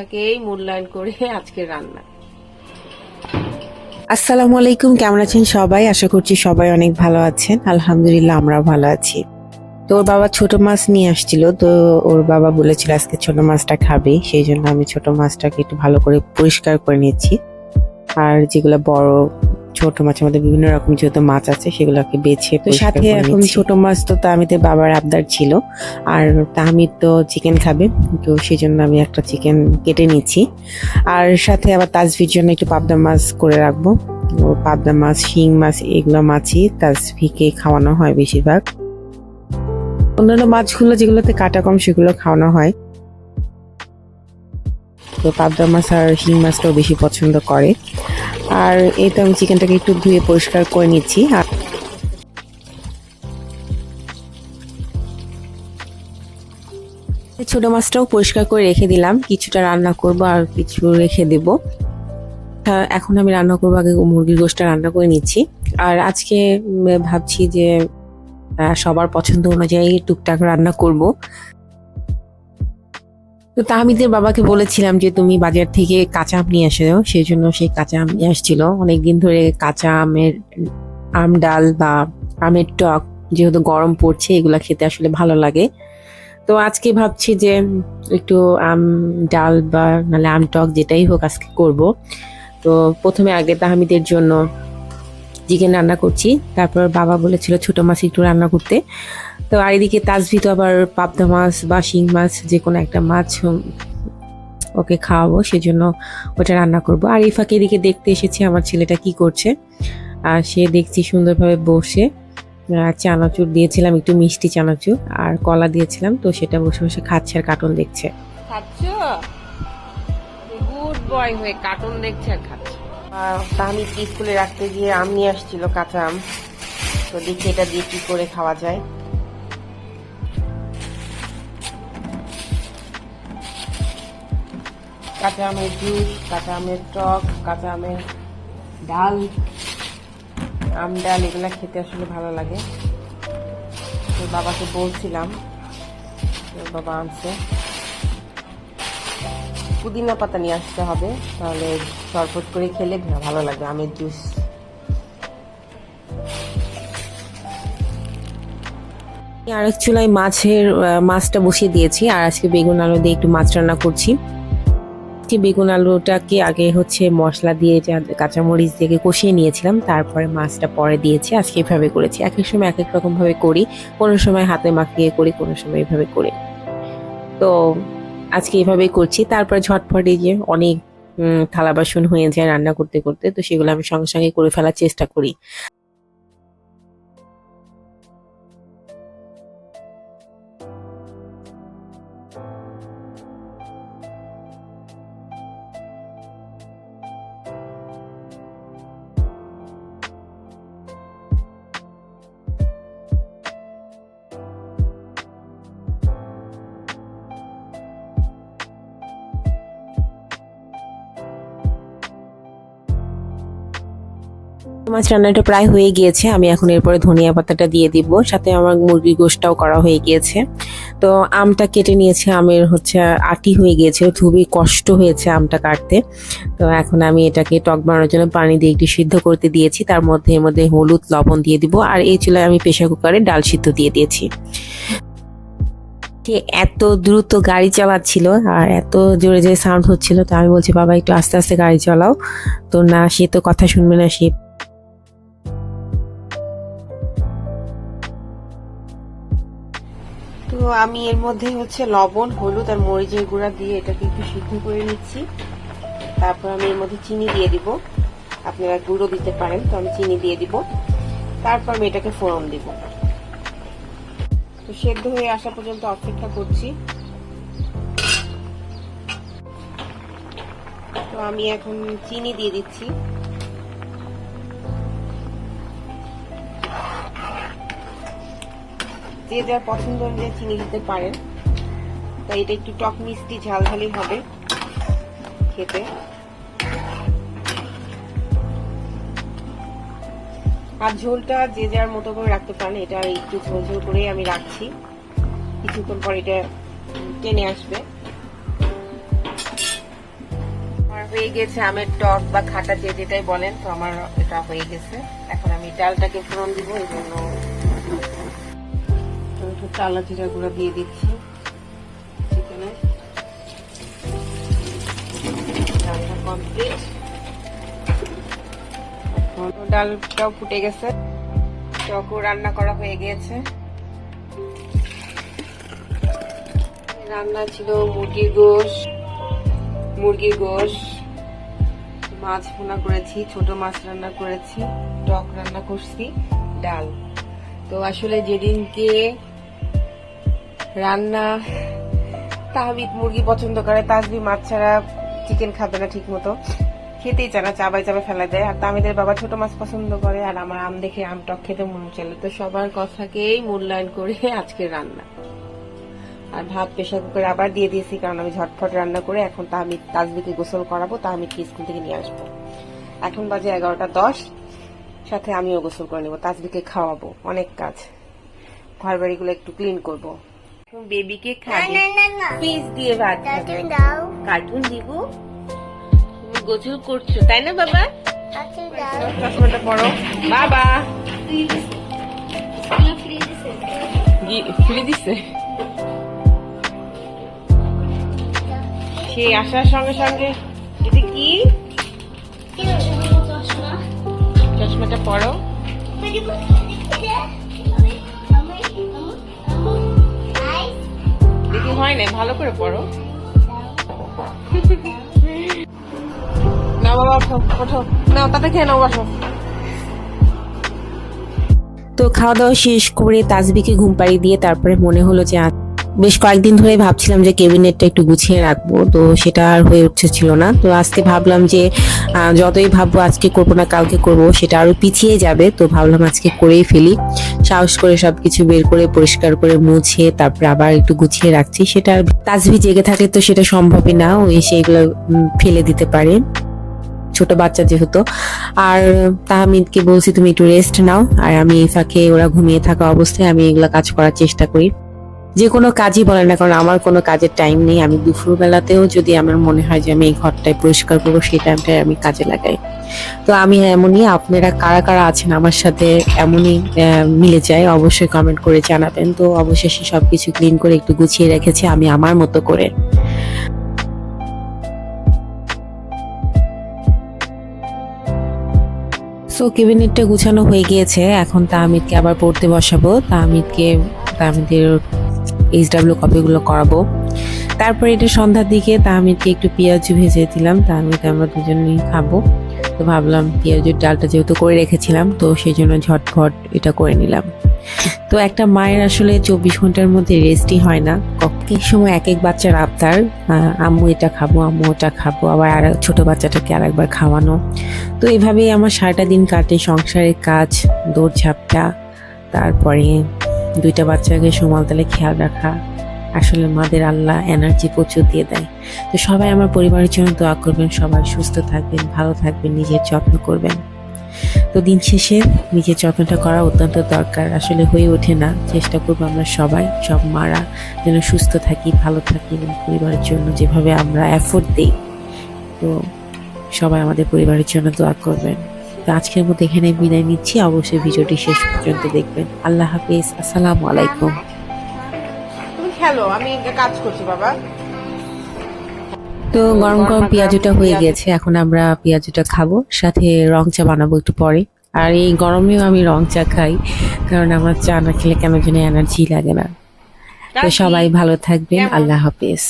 তাকেই মূল্যায়ন করে আজকে রান্না। আসসালামু আলাইকুম, কেমন আছেন সবাই? আশা করছি সবাই অনেক ভালো আছেন। আলহামদুলিল্লাহ, আমরাও ভালো আছি। তো ওর বাবা ছোট মাছ নিয়ে আসছিল, তো ওর বাবা বলেছিল আজকে ছোট মাছটা খাবে, সেই জন্য আমি ছোট মাছটাকে একটু ভালো করে পরিষ্কার করে নিয়েছি। আর যেগুলো বড় ছোট মাছের মধ্যে বিভিন্ন রকম যেহেতু মাছ আছে সেগুলোকে বেছে তো সাথে এখন ছোট মাছ তো তামিদের বাবার আবদার ছিল আর তামিদ তো চিকেন খাবে তো সেই জন্য আমি একটা চিকেন কেটে নিচ্ছি। আর সাথে আবার তাজভির জন্য একটু পাবদা মাছ করে রাখব। পাবদা মাছ শিং মাছ এগুলো মাছই তাজভিকে খাওয়ানো হয় বেশিরভাগ। অন্যান্য মাছগুলো যেগুলোতে কাটা কম সেগুলো খাওয়ানো হয়। তো পাবদা মাছ আর শিং মাছটাও বেশি পছন্দ করে। আর তো আমি চিকেনটাকে একটু ধুয়ে পরিষ্কার করে নিচ্ছি। আর ছোট মাছটাও পরিষ্কার করে রেখে দিলাম। কিছুটা রান্না করব আর কিছু রেখে দেব। এখন আমি রান্না করব, আগে মুরগির গোশটা রান্না করে নিচ্ছি। আর আজকে ভাবছি যে সবার পছন্দ অনুযায়ী টুকটাক রান্না করব। তো তাহমিদের বাবাকে বলেছিলাম যে, তুমি বাজার থেকে কাঁচা আম নিয়ে দাও সেই জন্য সেই কাঁচা আম নিয়ে আসছিল। অনেকদিন ধরে কাঁচা আমের আম ডাল বা আমের টক যেহেতু গরম পড়ছে, এগুলা খেতে আসলে ভালো লাগে। তো আজকে ভাবছি যে, একটু আম ডাল বা নাহলে আম টক যেটাই হোক আজকে করব। তো প্রথমে আগে তাহমিদের জন্য চিকেন রান্না করছি। তারপর বাবা বলেছিল ছোট মাছ একটু রান্না করতে। তো আর এদিকে তাজভি তো আবার পাবদা মাছ বা শিং মাছ যে কোনো একটা মাছ ওকে খাওয়াবো, সেজন্য ওটা রান্না করব। আর এই ফাঁকে এদিকে দেখতে এসেছি, আমার ছেলেটা কি করছে। আর সে দেখছি সুন্দরভাবে বসে। চানাচুর দিয়েছিলাম, একটু মিষ্টি চানাচুর, আর কলা দিয়েছিলাম, তো সেটা বসে বসে খাচ্ছে আর কার্টুন দেখছে। খাচ্ছ? গুড বয় হয়ে কার্টুন দেখছে আর খাচ্ছে। তাহমিদকে স্কুলে রাখতে গিয়ে আম নিয়ে আসছিল কাঁচা আম? তো দেখি এটা দিয়ে কি করে খাওয়া যায়। কাঁচা আমের জুস কাঁচা আমের টক কাঁচা আমের ডাল, আম ডাল, এগুলো খেতে আসলে ভালো লাগে। তো বাবাকে বলছিলাম বাবা আনছে। পুদিনা পাতা নিয়ে আসতে হবে, তাহলে শরবত করে খেলে ভালো লাগবে, আমের জুস। আর এক চুলায় মাছের মাছটা বসিয়ে দিয়েছি, আর আজকে বেগুন আলু দিয়ে একটু মাছ রান্না করছি। যে বেগুন আলুটাকে আগে হচ্ছে মশলা দিয়ে কাঁচামরিচ দিয়ে কষিয়ে নিয়েছিলাম, তারপরে মাছটা পরে দিয়েছি, আজকে এভাবে করেছি। এক এক সময় এক এক রকম ভাবে করি, কোনো সময় হাতে মাখিয়ে করি, কোনো সময় এভাবে করি। তো আজকে এভাবেই করছি। তারপরে ঝটপট এই যে অনেক থালা বাসন হয়ে যায় রান্না করতে করতে, তো সেগুলো আমি সঙ্গে সঙ্গে করে ফেলার চেষ্টা করি। মাছ রান্নাটা প্রায় হয়ে গিয়েছে। আমি এখন এরপরে ধনিয়া পাতাটা দিয়ে দিব, সাথে আমার মুরগির গোশটাও করা হয়ে গিয়েছে। তো আমটা কেটে নিয়েছে, আমের হচ্ছে আটি হয়ে গিয়েছে, খুবই কষ্ট হয়েছে আমটা কাটতে। তো এখন আমি এটাকে টক বানানোর জন্য পানি দিয়ে একটু সিদ্ধ করতে দিয়েছি, তার মধ্যে এর মধ্যে হলুদ, লবণ দিয়ে দিব, আর এই চুলায় আমি প্রেশার কুকারে ডাল সিদ্ধ দিয়ে দিয়েছি। এত দ্রুত গাড়ি চালাচ্ছিল আর এত জোরে জোরে সাউন্ড হচ্ছিল, তো আমি বলছি, বাবা, একটু আস্তে আস্তে গাড়ি চালাও। তো না, সে তো কথা শুনবে না, সে তো আমি এর মধ্যে হচ্ছে লবণ, হলুদ আর মরিচের গুঁড়া দিয়ে এটাকে একটু সিদ্ধ করে নিচ্ছি। তারপর আমি এর মধ্যে চিনি দিয়ে দিব। আপনারা গুঁড়ো দিতে পারেন, তো আমি চিনি দিয়ে দিব। তারপর আমি এটাকে ফোড়ন দিব। তো সেদ্ধ হয়ে আসা পর্যন্ত অপেক্ষা করছি। তো আমি এখন চিনি দিয়ে দিচ্ছি। যে যার পছন্দ অনুযায়ী চিনি দিতে পারেন। তাই এটা একটু টক মিষ্টি, ঝালঝালি হবে খেতে। আর ঝোলটা যে যার মতো করে রাখতে পারেন, এটা একটু ঝোল ঝোল করেই আমি রাখছি। কিছুক্ষণ পর এটা টেনে আসবে। হয়ে গেছে আমের টক বা খাটা যে যেটাই বলেন, তো আমার এটা হয়ে গেছে। এখন আমি ডালটাকে ফোড়ন দিব, এই জন্য একটু চালা জিরা গুঁড়া দিয়ে দিচ্ছি। চিকেনে। ডালটাও ফুটে গেছে। টকও রান্না করা হয়ে গিয়েছে রান্না ছিল মুরগির গোশ। মুরগির গোশ। মাছ ভুনা করেছি, ছোট মাছ রান্না করেছি, টক রান্না করছি, ডাল। তো আসলে যেদিনকে রান্না, তাহমিদ মুরগি পছন্দ করে, তাজবি মাছ ছাড়া চিকেন খাবে না ঠিক মতো খেতেই চায় না চাবাই চাবাই ফেলা দেয়। আর তামিদের বাবা ছোট মাছ পছন্দ করে, আর আমার আম দেখে আম টক খেতে মন চলে তো সবার কথাকেই মূল্যায়ন করে আজকে রান্না। আর ভাত প্রেশার কুকারে আবার দিয়ে দিয়েছি, কারণ আমি ঝটফট রান্না করে এখন তাহমিদ তাজবিকে গোসল করাবো, তাহমিদকে স্কুল থেকে নিয়ে আসব। এখন বাজে এগারোটা দশ, সাথে আমিও গোসল করে নেব, তাজবিকে খাওয়াবো, অনেক কাজ। ঘর বাড়িগুলো একটু ক্লিন করব। বেবিকে খাবে। পিস দিয়ে ভাত কার্টুন দিব। তুমি গোসল করছ তাই না বাবা? চশমাটা পড়ো বাবা। ফিরে দিছে। সে আসার সঙ্গে সঙ্গে এটা কি? চশমাটা পড়ো না ভালো করে পড়ো। না বাবা ওঠো ওঠো। না তাতে খেয়ে নাও বসো। তো খাওয়া দাওয়া শেষ করে তাজবিকে ঘুম পাড়িয়ে দিয়ে তারপরে মনে হলো যে আজ বেশ কয়েকদিন ধরে ভাবছিলাম যে কেবিনেটটা একটু গুছিয়ে রাখব তো সেটা আর হয়ে উঠছিল না। তো আজকে ভাবলাম যে যতই ভাববো আজকে করব না কালকে করব সেটা আরও পিছিয়ে যাবে তো ভাবলাম আজকে করেই ফেলি। সাহস করে সব কিছু বের করে পরিষ্কার করে মুছে তারপরে আবার একটু গুছিয়ে রাখছি। সেটা তাজবি জেগে থাকলে তো সেটা সম্ভবই না ওই উম, ফেলে দিতে পারে। ছোট বাচ্চা যেহেতু। আর তাহমিদকে বলছি তুমি একটু রেস্ট নাও আর আমি এই ফাঁকে ওরা ঘুমিয়ে থাকা অবস্থায় আমি এগুলো কাজ করার চেষ্টা করি। যে কোনো কাজই বলে না, কারণ আমার কোনো কাজের টাইম নেই। আমি দুপুরবেলাতেও যদি আমার মনে হয় যে আমি এই ঘরটায় পরিষ্কার করব, সেই টাইমটায় আমি কাজে লাগাই। তো আমি এমনই, আপনারা কারা কারা আছেন আমার সাথে এমনই মিলে যায়, অবশ্যই কমেন্ট করে জানাবেন। তো অবশেষে সব কিছু ক্লিন করে একটু গুছিয়ে রেখেছি আমি আমার মতো করে। সো কেবিনেটটা গুছানো হয়ে গিয়েছে। এখন তাহমিদকে আবার পড়তে বসাবো। তাহমিদকে তাহমিদের এইচ ডাব্লিউ কপিগুলো করাবো। তারপরে এটা সন্ধ্যার দিকে তাহমিদকে একটু পেঁয়াজু ভেজে দিলাম। তাহমিদ আমরা দুজনেই খাব। তো ভাবলাম পেঁয়াজুর ডালটা যেহেতু করে রেখেছিলাম, তো সেই জন্য ঝটফট এটা করে নিলাম। তো একটা মায়ের আসলে চব্বিশ ঘণ্টার মধ্যে রেস্টই হয় না। এক সময় এক এক বাচ্চার আবদার আম্মু এটা খাব, আম্মু ওটা খাব, আবার আর ছোটো বাচ্চাটাকে আরেকবার খাওয়ানো। তো এভাবেই আমার সারাটা দিন কাটে। সংসারের কাজ, দৌড়ঝাপটা, তারপরে দুইটা বাচ্চাকে সমাল তালে খেয়াল রাখা। আসলে মাদের আল্লাহ এনার্জি প্রচুর দিয়ে দেয়। তো সবাই আমার পরিবারের জন্য দোয়া করবেন, সবাই সুস্থ থাকবেন, ভালো থাকবেন, নিজের যত্ন করবেন। তো দিন শেষে নিজের যত্নটা করা অত্যন্ত দরকার। আসলে হয়ে ওঠে না, চেষ্টা করব আমরা সবাই, সব মারা যেন সুস্থ থাকি, ভালো থাকি এবং পরিবারের জন্য যেভাবে আমরা এফোর্ট দিই। তো সবাই আমাদের পরিবারের জন্য দোয়া করবেন। তো আজকের মতো এখানে বিদায় নিচ্ছি। অবশ্যই ভিডিওটি শেষ পর্যন্ত দেখবেন। আল্লাহ হাফিজ। আসসালামু আলাইকুম। তুমি খেলো আমি কাজ করছি বাবা। তো গরম গরম পেঁয়াজুটা হয়ে গেছে এখন আমরা পেঁয়াজুটা খাব সাথে রং চা বানাবো একটু পরে। আর এই গরমেও আমি রং চা খাই কারণ আমার চা না খেলে কেন যেন এনার্জি লাগে না। তো সবাই ভালো থাকবেন আল্লাহ হাফিজ।